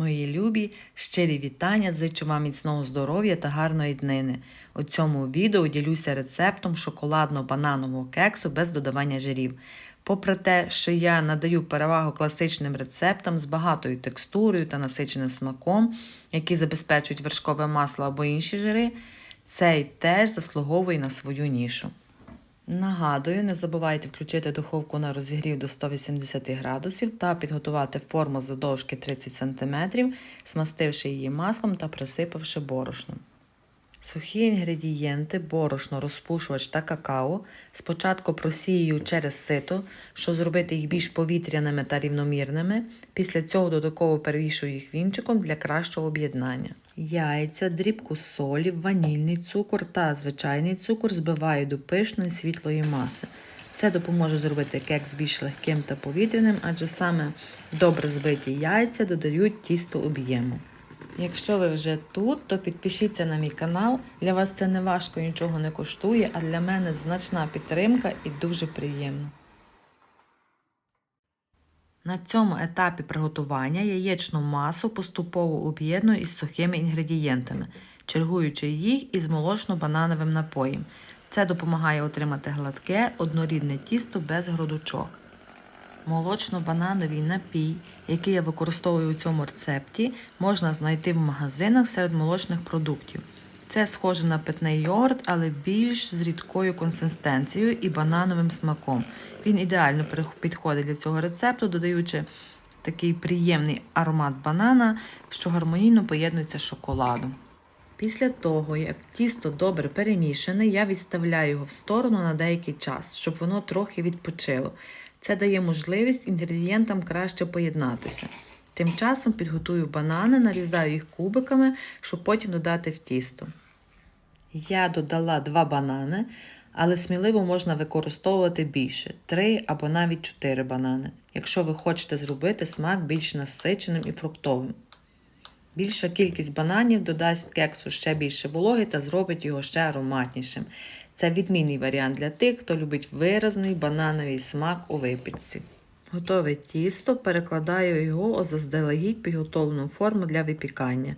Мої любі, щирі вітання, зичу вам міцного здоров'я та гарної днини. У цьому відео ділюся рецептом шоколадно-бананового кексу без додавання жирів. Попри те, що я надаю перевагу класичним рецептам з багатою текстурою та насиченим смаком, які забезпечують вершкове масло або інші жири, цей теж заслуговує на свою нішу. Нагадую, не забувайте включити духовку на розігрів до 180 градусів та підготувати форму завдовжки 30 см, смастивши її маслом та присипавши борошном. Сухі інгредієнти, борошно, розпушувач та какао спочатку просію через сито, щоб зробити їх більш повітряними та рівномірними. Після цього додатково перевішую їх вінчиком для кращого об'єднання. Яйця, дрібку солі, ванільний цукор та звичайний цукор збиваю до пишної світлої маси. Це допоможе зробити кекс більш легким та повітряним, адже саме добре збиті яйця додають тісто об'єму. Якщо ви вже тут, то підпишіться на мій канал. Для вас це не важко, нічого не коштує, а для мене значна підтримка і дуже приємно. На цьому етапі приготування яєчну масу поступово об'єдную із сухими інгредієнтами, чергуючи їх із молочно-банановим напоєм. Це допомагає отримати гладке, однорідне тісто без грудочок. Молочно-банановий напій, який я використовую у цьому рецепті, можна знайти в магазинах серед молочних продуктів. Це схоже на питний йогурт, але більш з рідкою консистенцією і банановим смаком. Він ідеально підходить для цього рецепту, додаючи такий приємний аромат банана, що гармонійно поєднується з шоколадом. Після того, як тісто добре перемішане, я відставляю його в сторону на деякий час, щоб воно трохи відпочило. Це дає можливість інгредієнтам краще поєднатися. Тим часом підготую банани, нарізаю їх кубиками, щоб потім додати в тісто. Я додала два банани, але сміливо можна використовувати більше 3 або навіть 4 банани, якщо ви хочете зробити смак більш насиченим і фруктовим. Більша кількість бананів додасть кексу ще більше вологи та зробить його ще ароматнішим. Це відмінний варіант для тих, хто любить виразний банановий смак у випічці. Готове тісто перекладаю його у заздалегідь підготовлену форму для випікання.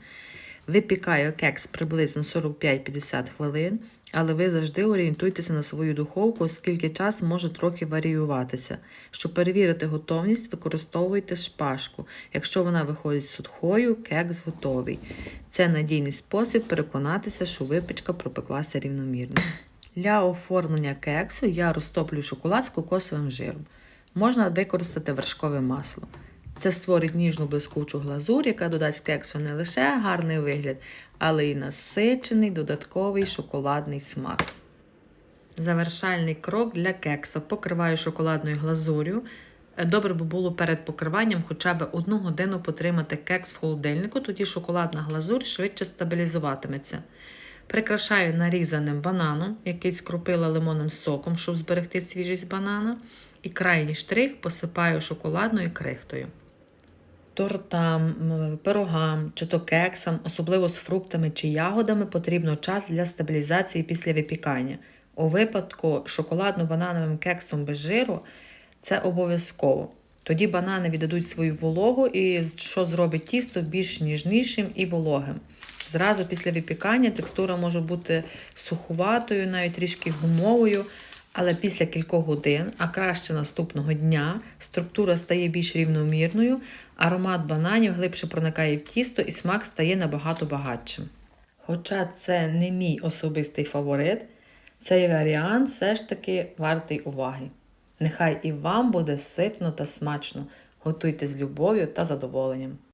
Випікаю кекс приблизно 45-50 хвилин, але ви завжди орієнтуйтеся на свою духовку, оскільки час може трохи варіюватися. Щоб перевірити готовність, використовуйте шпажку. Якщо вона виходить сухою, кекс готовий. Це надійний спосіб переконатися, що випічка пропеклася рівномірно. Для оформлення кексу я розтоплю шоколад з кокосовим жиром. Можна використати вершкове масло. Це створить ніжну блискучу глазур, яка додасть кексу не лише гарний вигляд, але й насичений додатковий шоколадний смак. Завершальний крок для кекса. Покриваю шоколадною глазур'ю. Добре би було перед покриванням хоча б одну годину потримати кекс в холодильнику, тоді шоколадна глазурь швидше стабілізуватиметься. Прикрашаю нарізаним бананом, який скрупила лимонним соком, щоб зберегти свіжість банана. І крайній штрих посипаю шоколадною крихтою. Тортам, пирогам чи то кексам, особливо з фруктами чи ягодами, потрібно час для стабілізації після випікання. У випадку шоколадно-банановим кексом без жиру це обов'язково. Тоді банани віддадуть свою вологу, і що зробить тісто більш ніжнішим і вологим. Зразу після випікання текстура може бути сухуватою, навіть трішки гумовою, але після кількох годин, а краще наступного дня, структура стає більш рівномірною, аромат бананів глибше проникає в тісто і смак стає набагато багатшим. Хоча це не мій особистий фаворит, цей варіант все ж таки вартий уваги. Нехай і вам буде ситно та смачно. Готуйте з любов'ю та задоволенням.